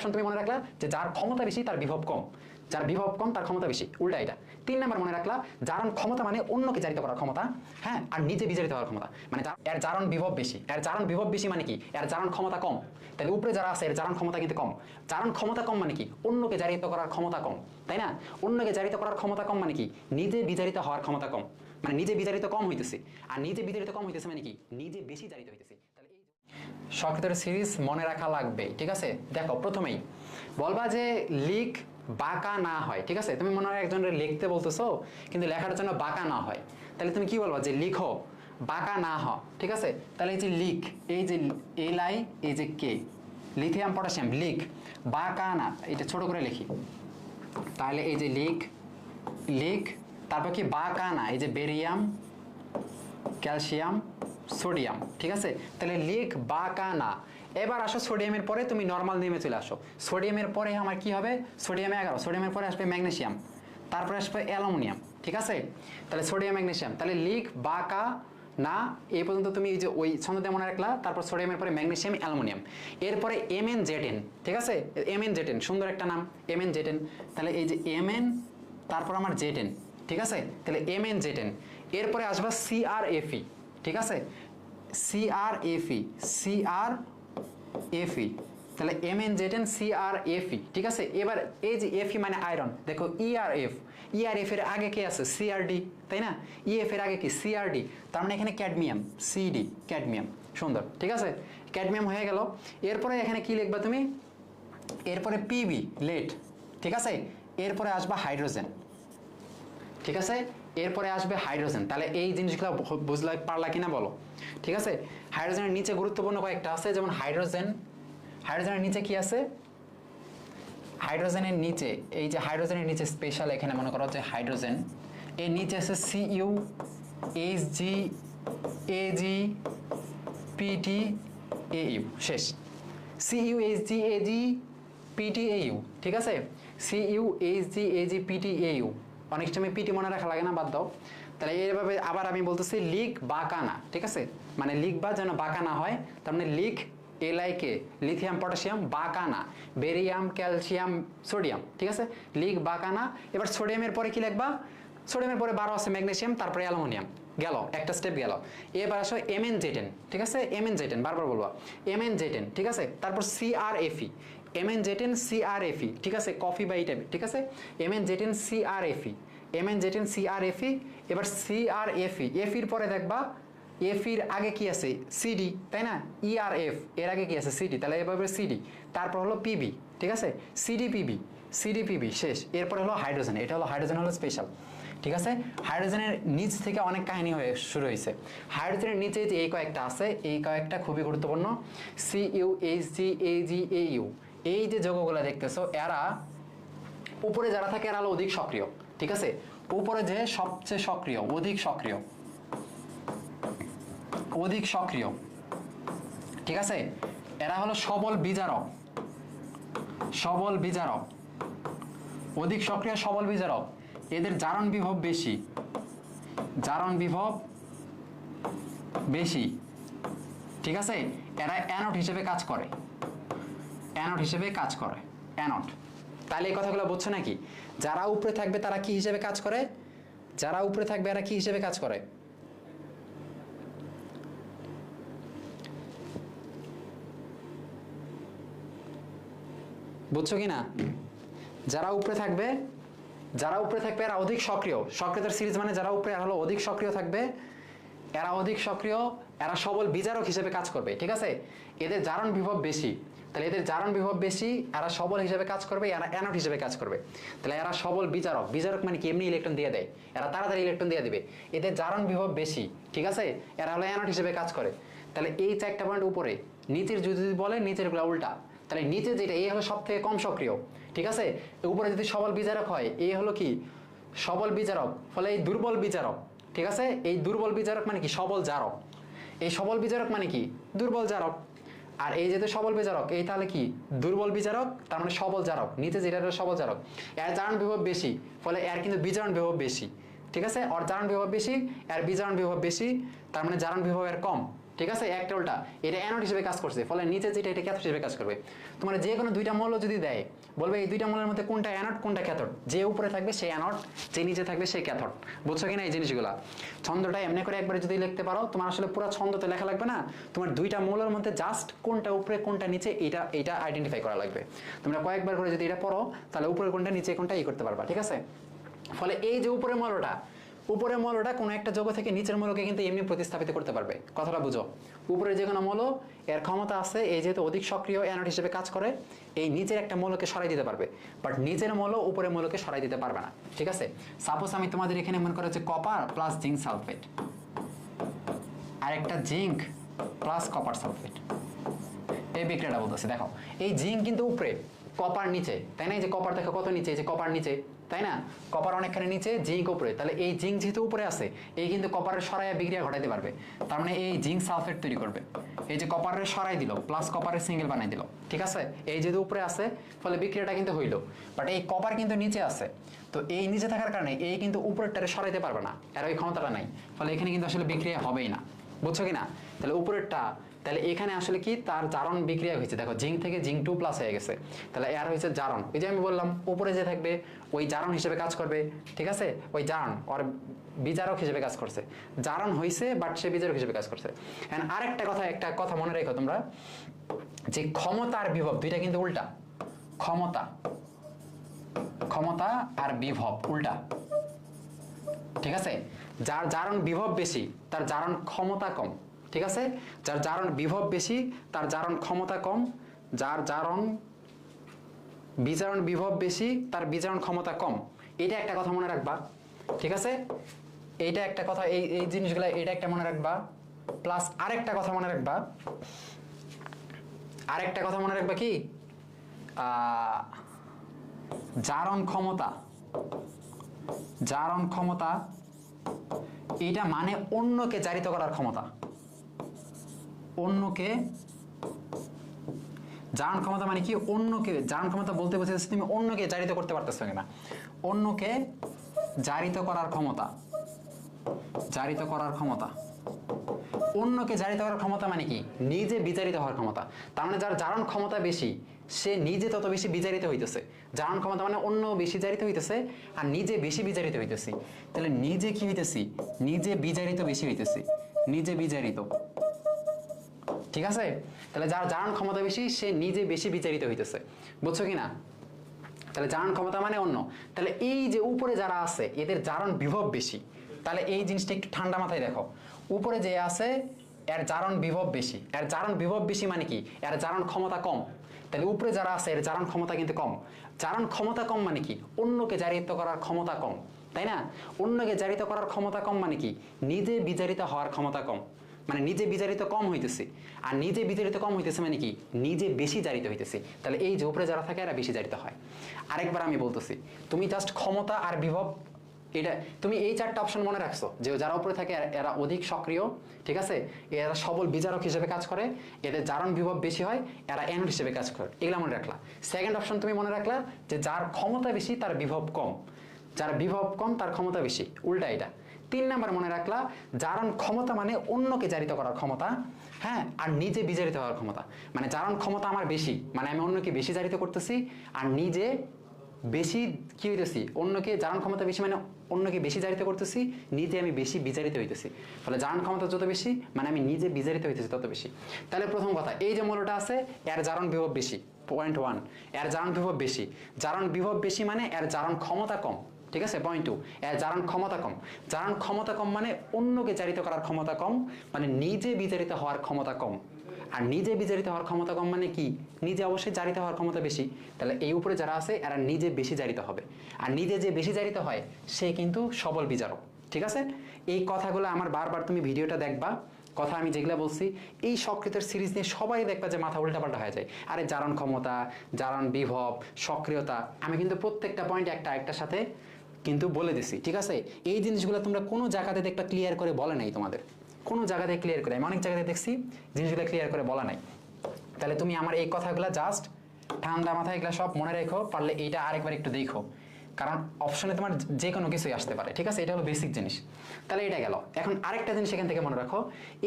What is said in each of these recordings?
Option তুমি মনে রাখলা যে যার ক্ষমতা বেশি, তার বিভব কম। যার বিভব কম, তার ক্ষমতা বেশি। উল্টা এটা। তিন নাম্বার মনে রাখলা, জারণ ক্ষমতা মানে অন্যকে জারিত করার ক্ষমতা হ্যাঁ? আর নিজে বিজারিত হওয়ার ক্ষমতা। মানে এর জারণ বিভব বেশি। এর জারণ বিভব বেশি মানে কি? এর জারণ ক্ষমতা কম। তাহলে উপরে যারা আছে, এর জারণ ক্ষমতা কিন্তু কম। জারণ ক্ষমতা কম মানে কি? অন্যকে জারিত করার ক্ষমতা কম। তাই না? অন্যকে জারিত করার ক্ষমতা কম মানে কি? নিজে বিজারিত হওয়ার ক্ষমতা কম। মানে নিজে বিজারিত কম হইতেছে। আর নিজে বিজারিত কম হইতেছে মানে কি? নিজে বেশি জারিত হইতেছে। সক্রেতের সিরিজ মনে রাখা লাগবে, ঠিক আছে? দেখো, প্রথমেই বলবা যে লিখ বাঁকা না হয়, ঠিক আছে? তুমি মনে হয় একজনের লিখতে বলতেছো, কিন্তু লেখার জন্য বাঁকা না হয়। তাহলে তুমি কি বলবা যে লিখো, বাঁকা না হ, ঠিক আছে? তাহলে এই যে লিখ, এই যে এল আই, এই যে কে, লিথিয়াম, পটাশিয়াম, লিখ, বাঁকা না এটা ছোট করে লিখি। তাহলে এই যে লিখ লিখ, তারপর কি বাঁকা না, এই যে বেরিয়াম, ক্যালসিয়াম সোডিয়াম, ঠিক আছে? তাহলে লিখ বা কা না এবার আসো সোডিয়ামের পরে তুমি নর্মাল নেমে চলে আসো। সোডিয়ামের পরে আমার কি হবে? সোডিয়াম এগারো। সোডিয়ামের পরে আসবে ম্যাগনেসিয়াম। তারপরে আসবে অ্যালুমিনিয়াম, ঠিক আছে? তাহলে সোডিয়াম, ম্যাগনেসিয়াম। তাহলে লিখ বা কা না এই পর্যন্ত তুমি এই যে ওই ছন্দতে মনে রাখলা, তারপর সোডিয়ামের পরে ম্যাগনেসিয়াম, অ্যালুমিনিয়াম। এরপরে এম এন জেটেন ঠিক আছে? এম এন জেটেন সুন্দর একটা নাম এম এন জেটেন তাহলে এই যে এম এন তারপর আমার জেটেন ঠিক আছে? তাহলে এম এন জেটেন এরপরে আসবে সিআরএফই ঠিক আছে? সিআরএফই সিআর এফই তাহলে M N ZN CR FE ঠিক আছে? এবার এই যে এফই মানে আয়রন দেখো E ইআরএফ ইআরএফ এর আগে কে আছে? সিআরডি তাই না? ইএফ এর আগে কি? সিআরডি তার মানে এখানে ক্যাডমিয়াম সিডি ক্যাডমিয়াম সুন্দর, ঠিক আছে? ক্যাডমিয়াম হয়ে গেল, এরপরে এখানে কি লিখবা তুমি? এরপরে পিবি লেট ঠিক আছে? এরপরে আসবা হাইড্রোজেন ঠিক আছে? এরপরে আসবে হাইড্রোজেন। তাহলে এই জিনিসগুলো বুঝলা পারলা কিনা বলো? ঠিক আছে? হাইড্রোজেনের নিচে গুরুত্বপূর্ণ কয়েকটা আছে, যেমন হাইড্রোজেন। হাইড্রোজেনের নিচে কি আছে? হাইড্রোজেনের নিচে, এই যে হাইড্রোজেনের নিচে স্পেশাল এখানে মনে করো যে হাইড্রোজেন, এর নিচে আছে CU H G A G PT A U শেষ। CU H G A G PT U ঠিক আছে? CU H G A G PT U অনেক সময় পিটি মনে রাখা লাগে না, বাদ দাও। তাহলে এইভাবে আবার আমি বলতেছি লিক বাঁকা না ঠিক আছে? মানে লিক বা যেন বাঁকা না হয়, তার মানে লিক এলআইকে লিথিয়াম পটাশিয়াম বাঁকা না বেরিয়াম ক্যালসিয়াম সোডিয়াম ঠিক আছে? লিক বাঁকা না এবার সোডিয়ামের পরে কি লিখবা? সোডিয়ামের পরে বারো আছে ম্যাগনেসিয়াম তারপরে অ্যালুমিনিয়াম গেল, একটা স্টেপ গেল। এবার আসো এম এন জেটেন ঠিক আছে? এম জেটেন বারবার বলব। এম এন জেটেন ঠিক আছে? তারপর সি আর এম জেটেন সি আর এফি ঠিক আছে? কফি বা এই ঠিক আছে? এম এন জেটেন সি আর এফি এম এন জেটেন সি আর এফি এবার সি আর এফি এফির পরে দেখবা এফির আগে কি আছে? সিডি তাই না? ই আর এফ এর আগে কি আছে? সিডি তাহলে এভাবে সিডি তারপর হলো পিবি ঠিক আছে? সিডি পিবি সিডি পিবি শেষ। এরপরে হলো হাইড্রোজেন, এটা হলো হাইড্রোজেন হলো স্পেশাল ঠিক আছে? হাইড্রোজেনের নিচ থেকে অনেক কাহিনী হয়ে শুরু হয়েছে। হাইড্রোজেনের নিচে যে এই কয়েকটা আছে, এই কয়েকটা খুবই গুরুত্বপূর্ণ। C U H G A G A U এই যে যোগগুলো দেখতেছো, এরা উপরে যারা থাকে এরা হলো অধিক সক্রিয়, ঠিক আছে? উপরে যে সবচেয়ে সক্রিয়, অধিক সক্রিয়। অধিক সক্রিয়, ঠিক আছে? এরা হলো সবল বিজারক সবল বিজারক। অধিক সক্রিয়, সবল বিজারক। এদের জারণ বিভব বেশি, জারণ বিভব বেশি, ঠিক আছে? এরা অ্যানোড হিসেবে কাজ করে। অ্যানোড হিসেবে কাজ করে। অ্যানট। তাহলে এই কথাগুলো বুঝছ নাকি? যারা উপরে থাকবে তারা কি হিসেবে কাজ করে? যারা উপরে থাকবে এরা কি হিসেবে কাজ করে? বুঝছ কি না যারা উপরে থাকবে, যারা উপরে থাকবে এরা অধিক সক্রিয়। সক্রিয়তার সিরিজ মানে যারা উপরে হলো অধিক সক্রিয় থাকবে, এরা অধিক সক্রিয়, এরা সবল বিচারক হিসেবে কাজ করবে, ঠিক আছে? এদের জারণ বিভব বেশি। তাহলে এদের জারণ বিভব বেশি, এরা সবল হিসেবে কাজ করবে, এরা অ্যানোড হিসেবে কাজ করবে। তাহলে এরা সবল বিচারক বিচারক মানে কি? এমনি ইলেকট্রন দিয়ে দেয়। এরা তাড়াতাড়ি ইলেকট্রন দিয়ে দেবে। এদের জারণ বিভব বেশি, ঠিক আছে? এরা হলো অ্যানোড হিসেবে কাজ করে। তাহলে এই চারটা পয়েন্ট উপরে, নিচের যদি বলে, নিচেরগুলা উল্টা। তাহলে নিচে যেটা এই হলো সব থেকে কম সক্রিয়, ঠিক আছে? উপরে যদি সবল বিচারক হয় এই হলো কি? সবল বিচারক, ফলে এই দুর্বল বিচারক, ঠিক আছে? এই দুর্বল বিচারক মানে কি? সবল জারক। এই সবল বিচারক মানে কি? দুর্বল জারক। আর এই যেহেতু সবল বিচারক, এই তাহলে কি? দুর্বল বিচারক, তার মানে সবল জারক। নিচে যেটা সবল জারক। এর জারণ বিভব বেশি, ফলে এর কিন্তু বিচারণ বিভব বেশি। ঠিক আছে? অর জারণ বিভব বেশি, এর বিচারণ বিভব বেশি, তার মানে জারণ বিভব এর কম। ঠিক আছে? একটা উল্টা। এটা অ্যানোড হিসেবে কাজ করছে, ফলে নিচে যেটা, এটা ক্যাথোড হিসেবে কাজ করবে। তোমার যে কোনো দুইটা মৌল যদি দেয়, বলবে এই দুইটা মৌলের মধ্যে কোনটা অ্যানোড কোনটা ক্যাথোড যে উপরে থাকবে সেই অ্যানোড যে নিচে থাকবে সেই ক্যাথোড বুঝছ কিনা এই জিনিসগুলো? ছন্দটা এমনি করে একবারে যদি লিখতে পারো, তোমার আসলে পুরো ছন্দতে লেখা লাগবে না? তোমার দুইটা মৌলের মধ্যে জাস্ট কোনটা উপরে, কোনটা নিচে, এটা এটা আইডেন্টিফাই করা লাগবে। তোমরা কয়েকবার করে যদি এটা পড়ো, তাহলে উপরে কোনটা, নিচে কোনটা ই করতে পারবা, ঠিক আছে? ফলে এই যে উপরে মৌলটা উপরের মৌলটা কোনো একটা যোগ থেকে নিচের মৌলকে কিন্তু এমনি প্রতিস্থাপিত করতে পারবে। কথাটা বুঝো। উপরে যে কোনো মৌল, এর ক্ষমতা আছে এই যেহেতু অধিক সক্রিয় অ্যানোড হিসেবে কাজ করে, এই নিচের একটা মৌলকে সরাই দিতে পারবে। বাট নিচের মৌল উপরের মৌলকে সরাই দিতে পারবে না। ঠিক আছে? সাপোজ আমি তোমাদের এখানে মনে করো যে কপার প্লাস জিঙ্ক সালফেট আর একটা জিঙ্ক প্লাস কপার সালফেট এই বিক্রিয়াটা বলতেছে, দেখো। এই জিঙ্ক কিন্তু উপরে। কপার নিচে, তাই না? এই যে কপার দেখো কত নিচে, এই যে কপার নিচে, তাই না? কপার অনেকখানি নিচে, জিঙ্ক উপরে। তাহলে এই জিঙ্ক যেহেতু উপরে আছে, এই কিন্তু কপারের সরাইয়া বিক্রিয়া ঘটাইতে পারবে। তার মানে এই জিঙ্ক সালফেট তৈরি করবে। এই যে কপারের সরাই দিল প্লাস কপারের সিঙ্গেল বানাই দিল, ঠিক আছে? এই যেহেতু উপরে আছে, ফলে বিক্রিয়াটা কিন্তু হইল। বাট এই কপার কিন্তু নিচে আছে। তো এই নিচে থাকার কারণে এই কিন্তু উপরেরটারে সরাইতে পারবে না। এর ওই ক্ষমতাটা নাই। ফলে এখানে কিন্তু আসলে বিক্রিয়া হবেই না। বুঝছ কি না তাহলে উপরেরটা, তাহলে এখানে আসলে কি? তার জারণ বিক্রিয়া হয়েছে। দেখো, জিঙ্ক থেকে জিঙ্ক টু প্লাস হয়ে গেছে। তাহলে এর হয়েছে জারণ। ওই যে আমি বললাম, উপরে যে থাকবে, ওই জারণ হিসেবে কাজ করবে। ঠিক আছে? ওই জারণ, ওর বিচারক হিসেবে কাজ করছে। জারণ হয়েছে বাট সে বিচারক হিসেবে কাজ করছে। And আরেকটা কথা, একটা কথা মনে রেখো তোমরা, যে ক্ষমতা আর বিভব, দুইটা কিন্তু উল্টা। ক্ষমতা। ক্ষমতা আর বিভব, উল্টা। ঠিক আছে? যার জারণ বিভব বেশি, তার জারণ ক্ষমতা কম, ঠিক আছে? যার জারণ বিভব বেশি, তার জারণ ক্ষমতা কম, যার জারণ বিজারণ বিভব বেশি, তার বিজারণ ক্ষমতা কম। এটা একটা কথা মনে রাখবা, ঠিক আছে? এইটা একটা কথা, এই এই জিনিসগুলো এটা একটা মনে রাখবা প্লাস আরেকটা কথা মনে রাখবা। আরেকটা কথা মনে রাখবা কি? জারণ ক্ষমতা জারণ ক্ষমতা এটা মানে অন্যকে জারিত করার ক্ষমতা। অন্যকে জারণ ক্ষমতা মানে কি? অন্যকে জারণ ক্ষমতা বলতে বোঝাচ্ছে তুমি অন্যকে জারিত করতে পারতেছো কিনা। অন্যকে জারিত করার ক্ষমতা। জারিত করার ক্ষমতা। অন্যকে জারিত করার ক্ষমতা মানে কি? নিজে বিচারিত হওয়ার ক্ষমতা। তার মানে যার জারণ ক্ষমতা বেশি, সে নিজে তত বেশি বিচারিত হইতেছে। জারণ ক্ষমতা মানে অন্য বেশি জারিত হইতেছে আর নিজে বেশি বিচারিত হইতেছি। তাহলে নিজে কি হইতেছি? নিজে বিচারিত বেশি হইতেছি। নিজে বিচারিত। ঠিক আছে? তাহলে যার জারণ ক্ষমতা বেশি, সে নিজে বেশি বিচারিত হইতেছে। বুঝছ কি না তাহলে জারণ ক্ষমতা মানে অন্য। তাহলে এই যে উপরে যারা আছে, এদের জারণ বিভব বেশি। তাহলে এই জিনিসটা একটু ঠান্ডা মাথায় দেখো। উপরে যে আছে, এর জারণ বিভব বেশি। এর জারণ বিভব বেশি মানে কি? এর জারণ ক্ষমতা কম। তাহলে উপরে যারা আছে, এর জারণ ক্ষমতা কিন্তু কম। জারণ ক্ষমতা কম মানে কি? অন্যকে জারিত করার ক্ষমতা কম, তাই না? অন্যকে জারিত করার ক্ষমতা কম মানে কি? নিজে বিচারিত হওয়ার ক্ষমতা কম। মানে নিজে বিচারিত কম হইতেছে। আর নিজে বিচারিত কম হইতেছে মানে কি? নিজে বেশি জারিত হইতেছে। তাহলে এই যে উপরে যারা থাকে, এরা বেশি জারিত হয়। আরেকবার আমি বলতেছি, তুমি জাস্ট ক্ষমতা আর বিভব এটা তুমি এই চারটা অপশন মনে রাখছো? যে যারা উপরে থাকে, এরা- অধিক সক্রিয়, ঠিক আছে? এরা সবল বিচারক হিসেবে কাজ করে, এদের জারণ বিভব বেশি হয়, এরা অ্যানোড হিসেবে কাজ করে। এগুলো মনে রাখলা। সেকেন্ড অপশন তুমি মনে রাখলা, যে যার ক্ষমতা বেশি, তার বিভব কম। যার বিভব কম, তার ক্ষমতা বেশি। উল্টা এটা। তিন নাম্বার মনে রাখলা, জারণ ক্ষমতা মানে অন্যকে জারিত করার ক্ষমতা হ্যাঁ? আর নিজে বিজারিত হওয়ার ক্ষমতা। মানে জারণ ক্ষমতা আমার বেশি মানে আমি অন্যকে বেশি জারিত করতেছি, আর নিজে বেশি কি হইতেছি? অন্যকে জারণ ক্ষমতা বেশি মানে অন্যকে বেশি জারিত করতেছি, নিজে আমি বেশি বিচারিত হইতেছি। ফলে জারণ ক্ষমতা যত বেশি মানে আমি নিজে বিচারিত হইতেছি তত বেশি। তাহলে প্রথম কথা, এই যে মূলটা আছে, এর জারণ বিভব বেশি পয়েন্ট ওয়ানের জারণ বিভব বেশি। জারণ বিভব বেশি মানে এর জারণ ক্ষমতা কম, ঠিক আছে? পয়েন্ট টু এর জারণ ক্ষমতা কম। জারণ ক্ষমতা কম মানে অন্যকে জারিত করার ক্ষমতা কম মানে নিজে বিচারিত হওয়ার ক্ষমতা কম। আর নিজে বিচারিত হওয়ার ক্ষমতা কম মানে কি? নিজে অবশ্যই জারিত হওয়ার ক্ষমতা বেশি। তাহলে এই উপরে যারা আছে, এরা নিজে বেশি জারিত হবে। আর নিজে যে বেশি জারিত হয়, সে কিন্তু সবল বিচারক। ঠিক আছে? এই কথাগুলো আমার বারবার তুমি ভিডিওটা দেখবা। কথা আমি যেগুলো বলছি, এই সক্রিয়তার সিরিজ নিয়ে সবাই দেখবা যে মাথা উল্টাপাল্টা হয়ে যায়। আরে জারণ ক্ষমতা, জারণ বিভব, সক্রিয়তা, আমি কিন্তু প্রত্যেকটা পয়েন্ট একটা একটার সাথে কিন্তু বলে দিছি। ঠিক আছে? এই জিনিসগুলো তোমরা কোনো জায়গাতে দেখবা ক্লিয়ার করে বলে নাই তোমাদের। কোনো জায়গাতে ক্লিয়ার করে, আমি অনেক জায়গাতে দেখছি জিনিসগুলো ক্লিয়ার করে বলা নাই। তাহলে তুমি আমার এই কথাগুলো জাস্ট ঠান্ডা মাথায় এগুলো সব মনে রেখো, পারলে এইটা আরেকবার একটু দেখো। কারণ অপশনে তোমার যে কোনো কিছুই আসতে পারে, ঠিক আছে? এটা হলো বেসিক জিনিস। তাহলে এটা গেল। এখন আরেকটা জিনিস এখান থেকে মনে রাখো,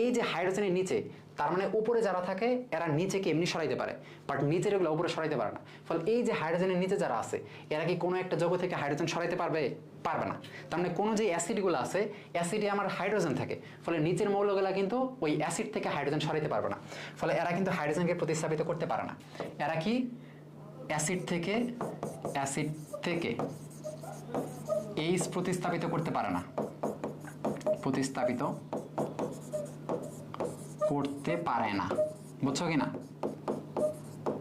এই যে হাইড্রোজেনের নিচে, তার মানে উপরে যারা থাকে, এরা নিচেকে এমনি সরাইতে পারে বাট নিচের এগুলো উপরে সরাইতে পারে না। ফলে এই যে হাইড্রোজেনের নিচে যারা আছে, এরা কি কোনো একটা যৌগ থেকে হাইড্রোজেন সরাইতে পারবে? পারবে না। তার মানে কোনো যে অ্যাসিডগুলো আছে অ্যাসিডে আমার হাইড্রোজেন থাকে। ফলে নিচের মৌলগুলো কিন্তু ওই অ্যাসিড থেকে হাইড্রোজেন সরাইতে পারবে না। ফলে এরা কিন্তু হাইড্রোজেনকে প্রতিস্থাপিত করতে পারে না। এরা কি? অ্যাসিড থেকে অ্যাসিড থেকে এইচ প্রতিস্থাপিত করতে পারে না। প্রতিস্থাপিত করতে পারে না। বুঝছ কি না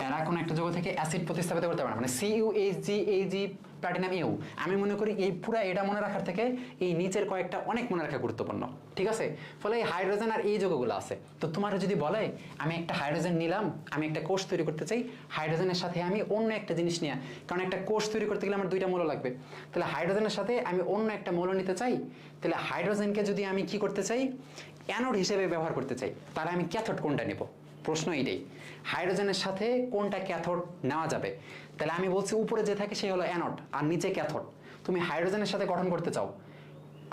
এরা কোনো একটা যৌগ থেকে অ্যাসিড প্রতিস্থাপিত করতে পারে না। মানে সি ইউ এইচ জি এই জি প্লাটিনাম ইউ আমি মনে করি এই পুরো এটা মনে রাখার থেকে এই নিচের কয়েকটা অনেক মনে রাখা গুরুত্বপূর্ণ, ঠিক আছে? ফলে এই হাইড্রোজেন আর এই যৌগগুলো আছে। তো তোমার যদি বলে, আমি একটা হাইড্রোজেন নিলাম, আমি একটা কোষ তৈরি করতে চাই হাইড্রোজেনের সাথে আমি অন্য একটা জিনিস নিয়ে, কারণ একটা কোষ তৈরি করতে গেলে আমার দুইটা মৌল লাগবে। তাহলে হাইড্রোজেনের সাথে আমি অন্য একটা মৌল নিতে চাই, তাহলে হাইড্রোজেনকে যদি আমি কি করতে চাই? অ্যানোড হিসেবে ব্যবহার করতে চাই, তাহলে আমি ক্যাথোড কোনটা নেব? প্রশ্ন এইটাই হাইড্রোজেনের সাথে কোনটা ক্যাথোড নেওয়া যাবে? তাহলে আমি বলছি উপরে যে থাকে সে হলো অ্যানোড, আর নিচে ক্যাথোড। তুমি হাইড্রোজেনের সাথে গঠন করতে চাও,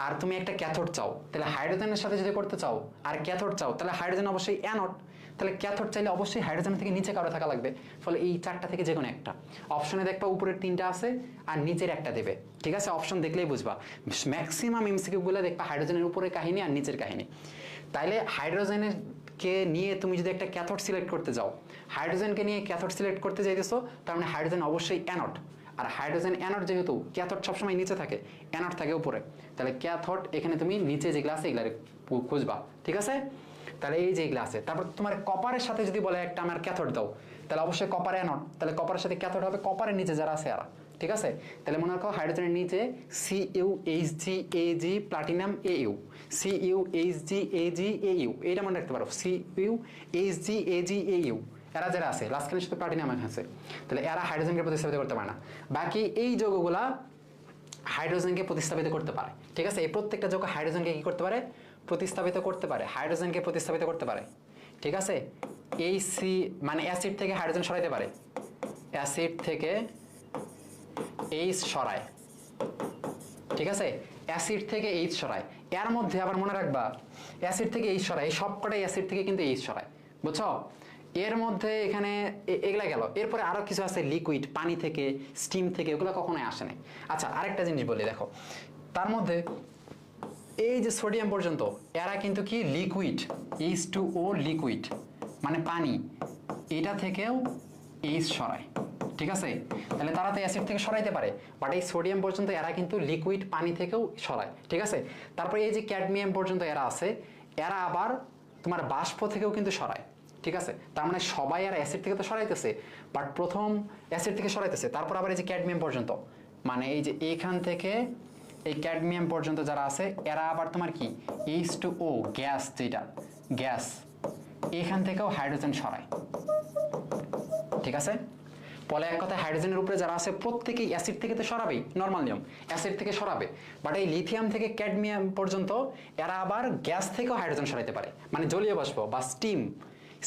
আর তুমি একটা ক্যাথোড চাও, তাহলে হাইড্রোজেনের সাথে যদি করতে চাও, আর ক্যাথোড চাও, তাহলে হাইড্রোজেন অবশ্যই অ্যানোড। তাহলে ক্যাথোড চাইলে অবশ্যই হাইড্রোজেন থেকে নিচে কারও থাকা লাগবে, ফলে এই চারটা থেকে যে কোনো একটা। অপশনে দেখবা উপরের তিনটা আছে, আর নিচের একটা দেবে। ঠিক আছে? অপশন দেখলেই বুঝবা। ম্যাক্সিমাম এমসিকিউগুলো দেখবা হাইড্রোজেনের উপরে কাহিনী আর নিচের কাহিনী। তাইলে হাইড্রোজেনের কে নিয়ে তুমি যদি একটা ক্যাথোড সিলেক্ট করতে যাও হাইড্রোজেনকে নিয়ে ক্যাথোড সিলেক্ট করতে চাইতেছো তার মানে হাইড্রোজেন অবশ্যই অ্যানোড আর হাইড্রোজেন অ্যানোড যেহেতু ক্যাথোড সবসময় নিচে থাকে অ্যানোড থাকে উপরে। তাহলে ক্যাথোড এখানে তুমি নিচে যেগুলো আছে এগুলো খুঁজবা, ঠিক আছে? তাহলে এই যে এগুলো আছে তারপর তোমার কপারের সাথে যদি বলে একটা আমার ক্যাথোড দাও, তাহলে অবশ্যই কপার অ্যানোড তাহলে কপারের সাথে ক্যাথোড হবে কপারের নিচে যারা আছে এরা। ঠিক আছে? তাহলে মনে রাখো হাইড্রোজেনের নিচে C U H G A G platinum A U C U H G A G A U এইটা মনে রাখতে পারো C U H G A G A U এরা যারা আছে লাস্টখানের সাথে প্লাটিনাম আছে? তাহলে এরা হাইড্রোজেনকে প্রতিস্থাপিত করতে পারে না। বাকি এই যৌগগুলা হাইড্রোজেনকে প্রতিস্থাপিত করতে পারে, ঠিক আছে? এই প্রত্যেকটা যৌগ হাইড্রোজেনকে কি করতে পারে? প্রতিস্থাপিত করতে পারে হাইড্রোজেনকে প্রতিস্থাপিত করতে পারে, ঠিক আছে? এই সি মানে অ্যাসিড থেকে হাইড্রোজেন সরাইতে পারে অ্যাসিড থেকে এইচ সরায়। ঠিক আছে? অ্যাসিড থেকে এইচ সরায়। এর মধ্যে আবার মনে রাখবা অ্যাসিড থেকে এইচ সরায়। এই সবকটাই অ্যাসিড থেকে কিন্তু এইচ সরায়। বুঝছ? এর মধ্যে এখানে এগুলা গেল। এরপরে আরও কিছু আছে লিকুইড পানি থেকে স্টিম থেকে, ওগুলো কখনোই আসে নাই। আচ্ছা আরেকটা জিনিস বলি, দেখো। তার মধ্যে এই যে সোডিয়াম পর্যন্ত, এরা কিন্তু কি? Liquid H two O liquid মানে পানি। এটা থেকেও এইচ সরায়। ঠিক আছে? তাহলে তারা তো অ্যাসিড থেকে সরাইতে পারে। বাট এই সোডিয়াম পর্যন্ত এরা কিন্তু লিকুইড পানি থেকেও সরায়, ঠিক আছে? তারপরে এই যে ক্যাডমিয়াম পর্যন্ত এরা আছে, এরা আবার তোমার বাষ্প থেকেও কিন্তু সরায়, ঠিক আছে? তার মানে সবাই আর অ্যাসিড থেকে তো সরাইতেছে বাট প্রথম অ্যাসিড থেকে সরাইতেছে, তারপর আবার এই যে ক্যাডমিয়াম পর্যন্ত। মানে এই যে এখান থেকে এই ক্যাডমিয়াম পর্যন্ত যারা আছে, এরা আবার তোমার কি? এইচ টু ও গ্যাস যেটা গ্যাস এখান থেকেও হাইড্রোজেন সরায়, ঠিক আছে? ফলে এক কথা হাইড্রোজেনের উপরে যারা আছে, প্রত্যেকেই অ্যাসিড থেকে তো সরাবেই নর্মাল নিয়ম অ্যাসিড থেকে সরাবে। বাট এই লিথিয়াম থেকে ক্যাডমিয়াম পর্যন্ত এরা আবার গ্যাস থেকেও হাইড্রোজেন সরাইতে পারে। মানে জলীয় বাষ্প বা স্টিম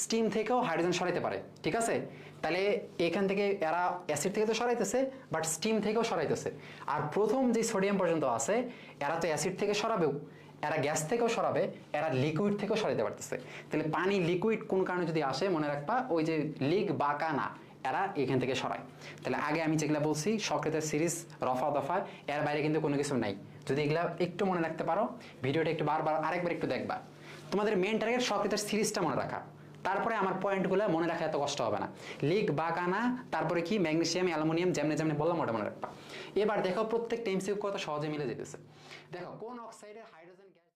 স্টিম থেকেও হাইড্রোজেন সরাইতে পারে, ঠিক আছে? তাহলে এখান থেকে এরা অ্যাসিড থেকে তো সরাইতেছে বাট স্টিম থেকেও সরাইতেছে। আর প্রথম যে সোডিয়াম পর্যন্ত আছে, এরা তো অ্যাসিড থেকে সরাবেও। এরা গ্যাস থেকেও সরাবে, এরা লিকুইড থেকেও সরাইতে পারতেছে। তাহলে পানি লিকুইড কোন কারণে যদি আসে, মনে রাখবা, ওই যে লিক বা কানা এরা এখান থেকে সরায়। তাহলে আগে আমি যেগুলা বলছি, সক্রেতের সিরিজ, রফা দফা, এর বাইরে কিন্তু কোনো কিছু নাই। যদি এগুলা একটু মনে রাখতে পারো, ভিডিওটা একটু বারবার আরেকবার একটু দেখবা। তোমাদের মেন টার্গেট সক্রেতের সিরিজটা মনে রাখা। তারপরে আমার পয়েন্টগুলো মনে রাখা এত কষ্ট হবে না। লিক বা কানা তারপরে কি? ম্যাগনেসিয়াম, অ্যালুমিনিয়াম, যেমনি যেমনি বললাম ওটা মনে রাখবা। এবার দেখো প্রত্যেকটা এমসিউ কত সহজে মিলে যেতেছে। দেখো, কোন অক্সাইডের হাইড্রোজেন